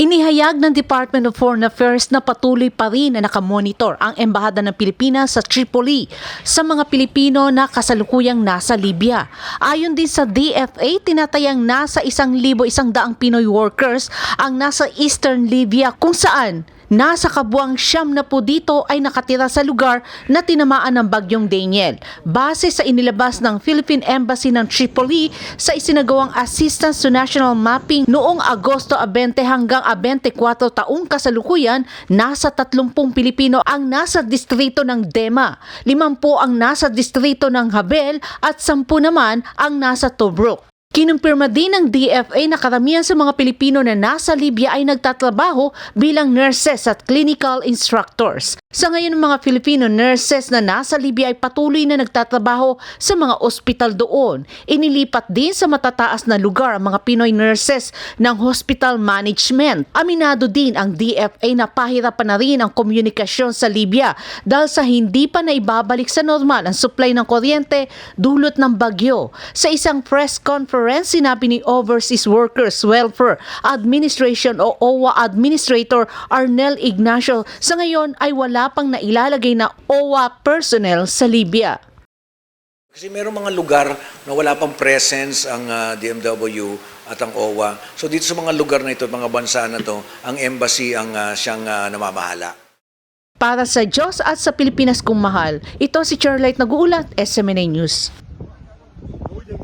Inihayag ng Department of Foreign Affairs na patuloy pa rin na nakamonitor ang Embahada ng Pilipinas sa Tripoli sa mga Pilipino na kasalukuyang nasa Libya. Ayon din sa DFA, tinatayang nasa isang libo isang daang Pinoy workers ang nasa Eastern Libya kung saan Nasa kabuang siyam na po dito ay nakatira sa lugar na tinamaan ng bagyong Daniel. Base sa inilabas ng Philippine Embassy ng Tripoli sa isinagawang Assistance to National Mapping noong Agosto 20 hanggang 24 taong kasalukuyan, nasa 30 Pilipino ang nasa distrito ng Dema, 50 ang nasa distrito ng Habel at 10 naman ang nasa Tobruk. Kinumpirma din ng DFA na karamihan sa mga Pilipino na nasa Libya ay nagtatrabaho bilang nurses at clinical instructors. Sa ngayon, mga Filipino nurses na nasa Libya ay patuloy na nagtatrabaho sa mga ospital doon. Inilipat din sa matataas na lugar ang mga Pinoy nurses ng hospital management. Aminado din ang DFA na pahirapan na rin ang komunikasyon sa Libya dahil sa hindi pa na ibabalik sa normal ang supply ng kuryente dulot ng bagyo. Sa isang press conference, sinabi ni Overseas Workers Welfare Administration o OWA Administrator Arnel Ignacio sa ngayon ay wala pang nailalagay na OWA personnel sa Libya. Kasi merong mga lugar na wala pang presence ang ah, DMW at ang OWA. So dito sa mga lugar na ito, mga bansa na to, ang embassy ang ah, siyang ah, namamahala. Para sa Diyos at sa Pilipinas kong mahal, ito si Charlotte Nag-uulat, SMNA News.